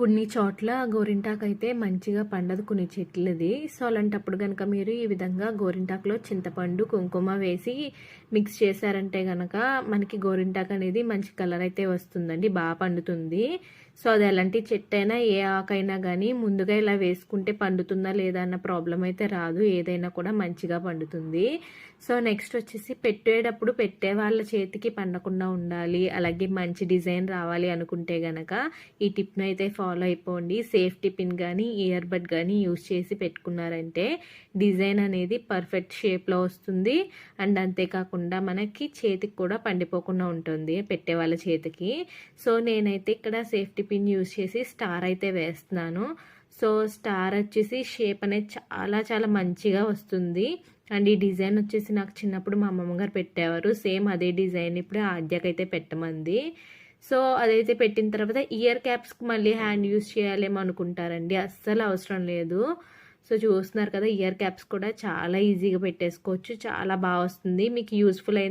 కొన్ని చోట్ల గోరింటాకు అయితే మంచిగా పండదు కొన్ని చెట్లది. సో అలాంటప్పుడు కనుక మీరు ఈ విధంగా గోరింటాకులో చింతపండు కుంకుమ వేసి మిక్స్ చేశారంటే కనుక మనకి గోరింటాకు అనేది మంచి కలర్ అయితే వస్తుందండి బాగా పండుతుంది. సో అది ఎలాంటి చెట్టు అయినా ఏ ఆకైనా కానీ ముందుగా ఇలా వేసుకుంటే పండుతుందా లేదా అన్న ప్రాబ్లం అయితే రాదు ఏదైనా కూడా మంచిగా పండుతుంది. సో నెక్స్ట్ వచ్చేసి పెట్టేటప్పుడు పెట్టే వాళ్ళ చేతికి పండకుండా ఉండాలి అలాగే మంచి డిజైన్ రావాలి అనుకుంటే గనక ఈ టిప్ను అయితే ఫాలో ఫాలో అయిపోండి. సేఫ్టీ పిన్ కానీ ఇయర్ బడ్ కానీ యూజ్ చేసి పెట్టుకున్నారంటే డిజైన్ అనేది పర్ఫెక్ట్ షేప్లో వస్తుంది. అండ్ అంతేకాకుండా మనకి చేతికి కూడా పండిపోకుండా ఉంటుంది పెట్టే వాళ్ళ చేతికి. సో నేనైతే ఇక్కడ సేఫ్టీ పిన్ యూస్ చేసి స్టార్ అయితే వేస్తున్నాను. సో స్టార్ వచ్చేసి షేప్ అనేది చాలా చాలా మంచిగా వస్తుంది. అండ్ ఈ డిజైన్ వచ్చేసి నాకు చిన్నప్పుడు మా అమ్మమ్మ గారు పెట్టేవారు. సేమ్ అదే డిజైన్ ఇప్పుడు ఆద్యకైతే పెట్టమంది. సో అదైతే పెట్టిన తర్వాత ఇయర్ క్యాప్స్కి మళ్ళీ హ్యాండ్ యూస్ చేయాలేమో అనుకుంటారండి. అస్సలు అవసరం లేదు. సో చూస్తున్నారు కదా ఇయర్ క్యాప్స్ కూడా చాలా ఈజీగా పెట్టేసుకోవచ్చు. చాలా బాగా వస్తుంది. మీకు యూస్ఫుల్ అయింది